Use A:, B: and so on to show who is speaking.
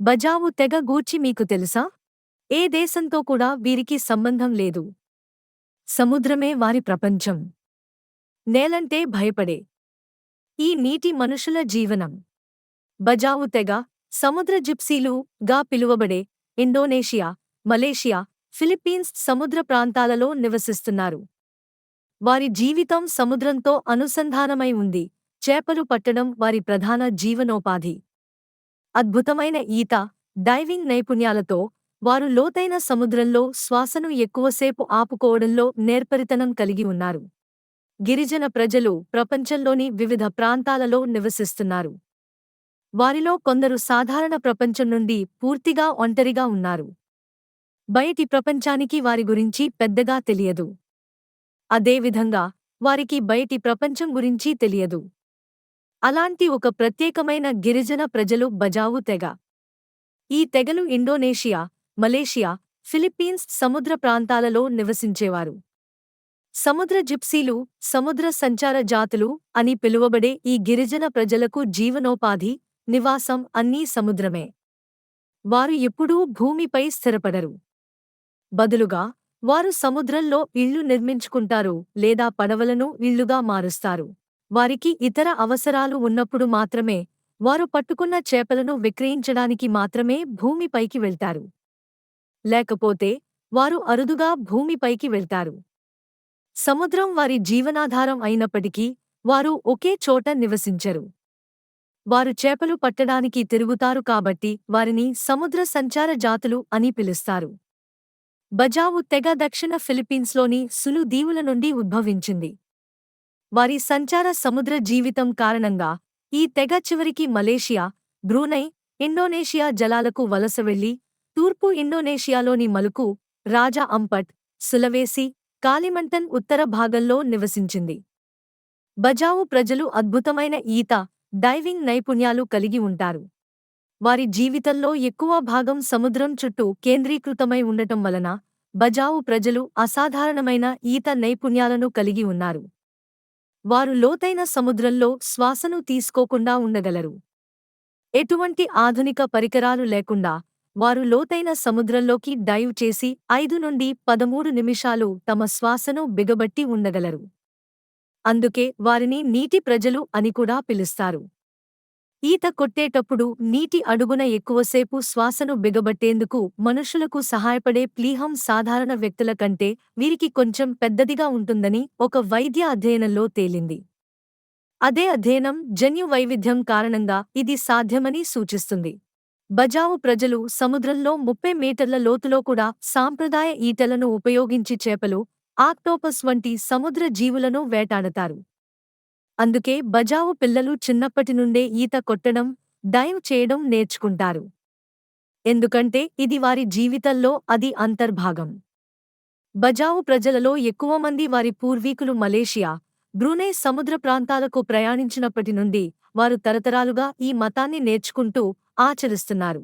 A: బజావు తెగ గూర్చి మీకు తెలుసా? ఏ దేశంతో కూడా వీరికి సంబంధం లేదు. సముద్రమే వారి ప్రపంచం. నేలంటే భయపడే. ఈ నీటి మనుషుల జీవనం. బజావు తెగ సముద్ర జిప్సీలు గా పిలువబడే ఇండోనేషియా మలేషియా ఫిలిప్పీన్స్ సముద్ర ప్రాంతాలలో నివసిస్తున్నారు. వారి జీవితం సముద్రంతో అనుసంధానమై ఉంది. చేపలు పట్టడం వారి ప్రధాన జీవనోపాధి. అద్భుతమైన ఈత డైవింగ్ నైపుణ్యాలతో వారు లోతైన సముద్రంలో శ్వాసను ఎక్కువసేపు ఆపుకోవడంలో నేర్పరితనం కలిగి ఉన్నారు. గిరిజన ప్రజలు ప్రపంచంలోని వివిధ ప్రాంతాలలో నివసిస్తున్నారు. వారిలో కొందరు సాధారణ ప్రపంచం నుండి పూర్తిగా ఒంటరిగా ఉన్నారు. బయటి ప్రపంచానికి వారి గురించి పెద్దగా తెలియదు. అదేవిధంగా వారికి బయటి ప్రపంచం గురించి తెలియదు. అలాంటి ఒక ప్రత్యేకమైన గిరిజన ప్రజలు బజావు తెగ. ఈ తెగలు ఇండోనేషియా మలేషియా ఫిలిప్పీన్స్ సముద్ర ప్రాంతాలలో నివసించేవారు. సముద్ర జిప్సీలు సముద్ర సంచార జాతులు అని పిలువబడే ఈ గిరిజన ప్రజలకు జీవనోపాధి నివాసం అన్నీ సముద్రమే. వారు ఎప్పుడూ భూమిపై స్థిరపడరు. బదులుగా వారు సముద్రంలో ఇళ్ళు నిర్మించుకుంటారు లేదా పడవలను ఇళ్ళుగా మారుస్తారు. వారికి ఇతర అవసరాలు ఉన్నప్పుడు మాత్రమే వారు పట్టుకున్న చేపలను విక్రయించడానికి మాత్రమే భూమిపైకి వెళ్తారు. లేకపోతే వారు అరుదుగా భూమిపైకి వెళ్తారు. సముద్రం వారి జీవనాధారం అయినప్పటికీ వారు ఒకే చోట నివసించరు. వారు చేపలు పట్టడానికి తిరుగుతారు కాబట్టి వారిని సముద్ర సంచార జాతులు అని పిలుస్తారు. బజావు తెగ దక్షిణ ఫిలిప్పీన్స్లోని సులు దీవుల నుండి ఉద్భవించింది. వారి సంచార సముద్ర జీవితం కారణంగా ఈ తెగ చివరికి మలేషియా బ్రూనై ఇండోనేషియా జలాలకు వలస వెళ్ళి తూర్పు ఇండోనేషియాలోని మలుకు రాజా అంపట్ సులవేసి కాలిమంటన్ ఉత్తర భాగంలో నివసించింది. బజావు ప్రజలు అద్భుతమైన ఈత డైవింగ్ నైపుణ్యాలు కలిగి ఉంటారు. వారి జీవితంలో ఎక్కువ భాగం సముద్రం చుట్టూ కేంద్రీకృతమై ఉండటం వలన బజావు ప్రజలు అసాధారణమైన ఈత నైపుణ్యాలను కలిగి ఉన్నారు. వారు లోతైన సముద్రంలో శ్వాసను తీసుకోకుండా ఉండగలరు. ఎటువంటి ఆధునిక పరికరాలు లేకుండా వారు లోతైన సముద్రంలోకి డైవ్ చేసి ఐదు నుండి పదమూడు నిమిషాలు తమ శ్వాసను బిగబట్టి ఉండగలరు. అందుకే వారిని నీటి ప్రజలు అని కూడా పిలుస్తారు. ఈత కొట్టేటప్పుడు నీటి అడుగున ఎక్కువసేపు శ్వాసను బిగబట్టేందుకు మనుషులకు సహాయపడే ప్లీహం సాధారణ వ్యక్తుల కంటే వీరికి కొంచెం పెద్దదిగా ఉంటుందని ఒక వైద్య అధ్యయనంలో తేలింది. అదే అధ్యయనం జన్యు వైవిధ్యం కారణంగా ఇది సాధ్యమని సూచిస్తుంది. బజావు ప్రజలు సముద్రంలో ముప్పై మీటర్ల లోతులో కూడా సాంప్రదాయ ఈటలను ఉపయోగించి చేపలు ఆక్టోపస్ వంటి సముద్ర జీవులను వేటాడతారు. అందుకే బజావు పిల్లలు చిన్నప్పటి నుండే ఈత కొట్టడం డైవ్ చేయడం నేర్చుకుంటారు. ఎందుకంటే ఇది వారి జీవితంలో అది అంతర్భాగం. బజావు ప్రజలలో ఎక్కువ మంది వారి పూర్వీకులు మలేషియా బ్రూనే సముద్ర ప్రాంతాలకు ప్రయాణించినప్పటి నుండి వారు తరతరాలుగా ఈ మతాన్ని నేర్చుకుంటూ ఆచరిస్తున్నారు.